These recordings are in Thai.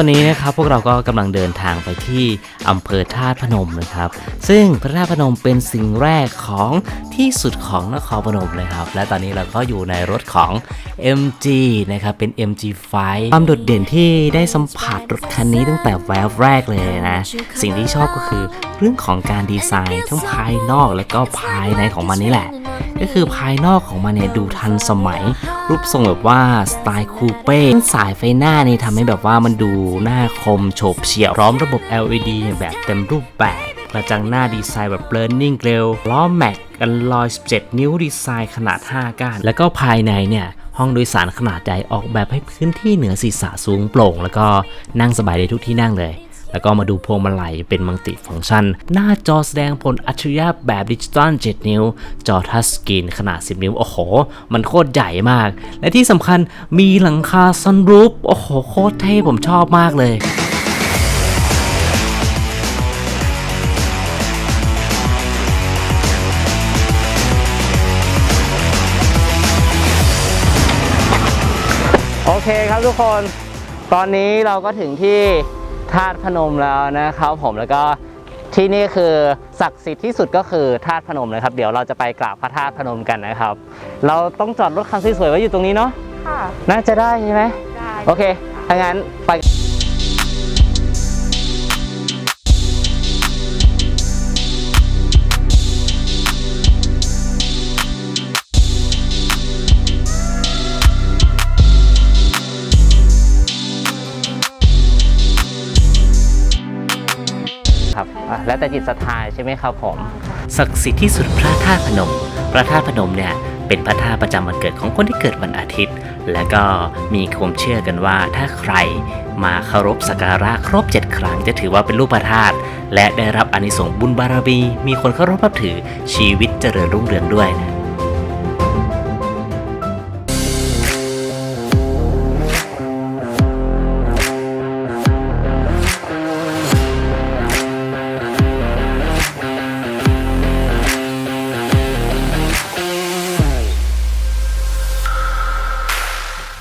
อนนี้นะครับพวกเราก็กำลังเดินทางไปที่อำเภอธาตุพนมนะครับ ซึ่งพระธาตุพนมเป็นสิ่งแรกของที่สุดของนครพนมเลยครับ และตอนนี้เราก็อยู่ในรถของ MG นะครับเป็น MG5 ความโดดเด่นที่ได้สัมผัสรถคันนี้ตั้งแต่แวบแรกเลยนะ สิ่งที่ชอบก็คือเรื่องของการดีไซน์ทั้งภายนอกและก็ภายในของมันนี่แหละ ก็คือภายนอกของมันเนี่ยดูทันสมัย รูปทรงแบบว่าสไตล์คูเป้สายไฟหน้านี่ทำให้แบบว่ามันดูหน้าคมโฉบเฉี่ยวพร้อมระบบ LED แบบเต็มรูปแบบกระจังหน้าดีไซน์แบบ Burning g r i l l ล้อแม็กกันลอย 17 นิ้วดีไซน์ขนาด 5 ก้าน แล้วก็ภายในเนี่ย ห้องโดยสารขนาดใหญ่ออกแบบให้พื้นที่เหนือศีรษะสูงโปร่ง แล้วก็นั่งสบายได้ทุกที่นั่งเลย แล้วก็มาดูพวงมาลัยเป็นมัลติฟังก์ชัน หน้าจอแสดงผลอัจฉริยะแบบดิจิตอล 7 นิ้ว จอทัชสกรีนขนาด 10 นิ้ว โอ้โห มันโคตรใหญ่มาก และที่สำคัญมีหลังคาซันรูฟโอ้โห โคตรเท่ผมชอบมากเลยโอเคครับทุกคน ตอนนี้เราก็ถึงที่ ธาตุพนมแล้วนะครับผมแล้วก็ที่นี่คือศักดิ์สิทธิ์ที่สุดก็คือธาตุพนมนะครับ เดี๋ยวเราจะไปกราบพระธาตุพนมกันนะครับ เราต้องจอดรถคันสวยๆไว้อยู่ตรงนี้เนาะค่ะน่าจะได้ใช่ไหมได้โอเคถ้างั้นไป แล้วแต่จิตศรัทธาใช่ไหมครับผม ศักดิ์สิทธิ์ที่สุดพระธาตุพนม พระธาตุพนมเนี่ยเป็นพระธาตุประจำวันเกิดของคนที่เกิดวันอาทิตย์ และก็มีความเชื่อกันว่าถ้าใครมาเคารพสักการะครบ7ครั้งจะถือว่าเป็นลูกพระธาตุและได้รับอานิสงส์บุญบารมีมีคนเคารพนับถือชีวิตเจริญรุ่งเรืองด้วย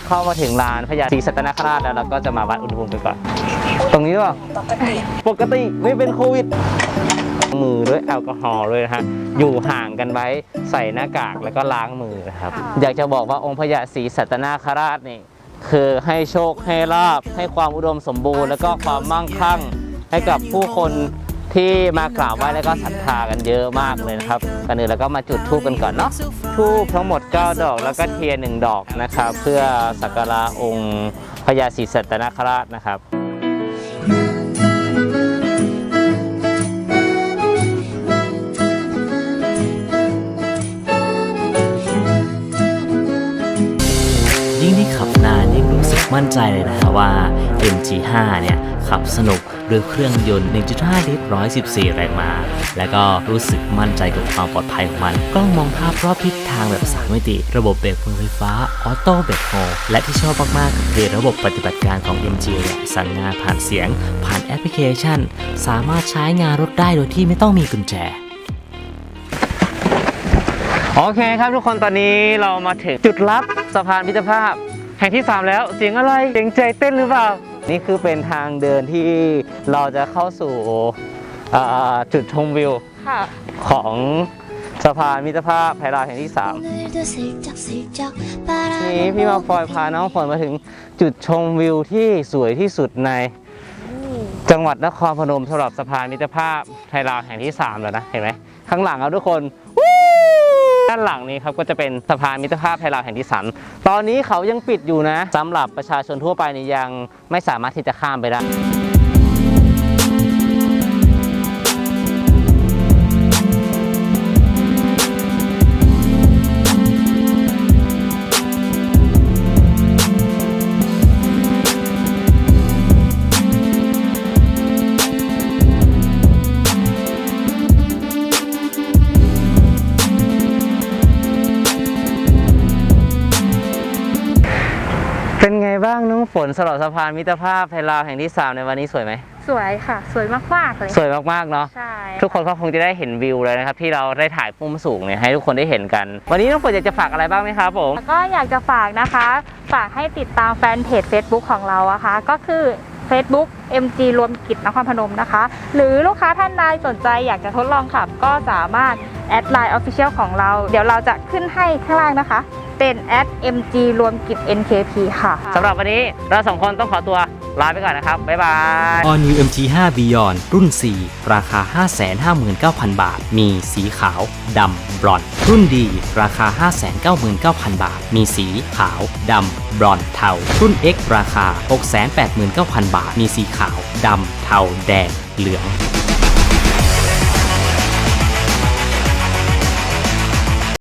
เข้ามาถึงลานพญาศรีสัตนคราชแล้วเราก็จะมาวัดอุณหภูมิกันก่อน ตรงนี้หรอปล่าปกติไม่เป็นโควิด มือด้วยแอลกอฮอล์ด้วยนะฮะ อยู่ห่างกันไว้ใส่หน้ากากแล้วก็ล้างมือนะครับ อยากจะบอกว่าองค์พญาศรีสัตนคราชนี่คือให้โชคให้ลาบให้ความอุดมสมบูรณ์ แล้วก็ความมั่งคั่งให้กับผู้คน ที่มากราบไหว้แล้วก็ศรัทธากันเยอะมากเลยนะครับกันอื่นแล้วก็มาจุดธูปกันก่อนเนาะธูปทั้งหมด 9 ดอกแล้วก็เทียนหนึ่งดอกนะครับ เพื่อสักการะองค์พญาศรีสัตนคราชนะครับ มั่นใจเลยนะว่า MG5 เนี่ยขับสนุกด้วยเครื่องยนต์ 1.5 ลิตร 114 แรงม้า และก็รู้สึกมั่นใจกับความปลอดภัยของมัน กล้องมองภาพรอบทิศทางแบบ3มิติ ระบบเบรกมือไฟฟ้า ออโต้เบรกโฮและที่ชอบมากๆคือระบบปฏิบัติการของ MG เนี่ยสั่งงานผ่านเสียง ผ่านแอปพลิเคชัน สามารถใช้งานรถได้โดยที่ไม่ต้องมีกุญแจโอเคครับทุกคนตอนนี้เรามาถึงจุดลับสะพานมิตรภาพ แห่งที่ 3 แล้วเสียงอะไรเสียงใจเต้นหรือเปล่า นี่คือเป็นทางเดินที่เราจะเข้าสู่จุดชมวิวของสะพานมิตรภาพไพราแห่งที่3นี้พี่มาพลอยพาน้องฝนมาถึงจุดชมวิวที่สวยที่สุดในจังหวัดนครพนมสำหรับสะพานมิตรภาพไพราวแห่งที่ 3 แล้วนะ เห็นไหมข้างหลังครับทุกคน ด้านหลังนี้ครับก็จะเป็นสะพานมิตรภาพไทยลาวแห่งที่สามตอนนี้เขายังปิดอยู่นะสำหรับประชาชนทั่วไปนี่ยังไม่สามารถที่จะข้ามไปได้ บ้างน้องฝนสำหรับสะพานมิตรภาพไทยลาวแห่งที่ 3 ในวันนี้สวยไหม สวยค่ะ สวยมากๆเลย สวยมากๆเนาะ ใช่ ทุกคนก็คงจะได้เห็นวิวเลยนะครับ ที่เราได้ถ่ายมุมสูงเนี่ยให้ทุกคนได้เห็นกัน วันนี้น้องฝนอยากจะฝากอะไรบ้างไหมครับผมแล้วก็อยากจะฝากนะคะ ฝากให้ติดตามแฟนเพจ Facebook ของเราอะคะก็คือ Facebook MG รวมกิจนครพนมนะคะ หรือลูกค้าท่านใดสนใจอยากจะทดลองขับ ก็สามารถแอดไลน์ Official ของเรา เดี๋ยวเราจะขึ้นให้ข้างล่างนะคะ เป็นแอด MG รวมกิจ NKP ค่ะ สำหรับวันนี้เราสองคนต้องขอตัวลาไปก่อนนะครับ บ๊ายบาย All New MG5 Beyond รุ่น 4 ราคา 559,000 บาท มีสีขาว ดำบรอนซ์รุ่นดี ราคา 599,000 บาท มีสีขาว ดำบรอนซ์เทา รุ่น X ราคา 689,000 บาท มีสีขาว ดำเทา แดง เหลือง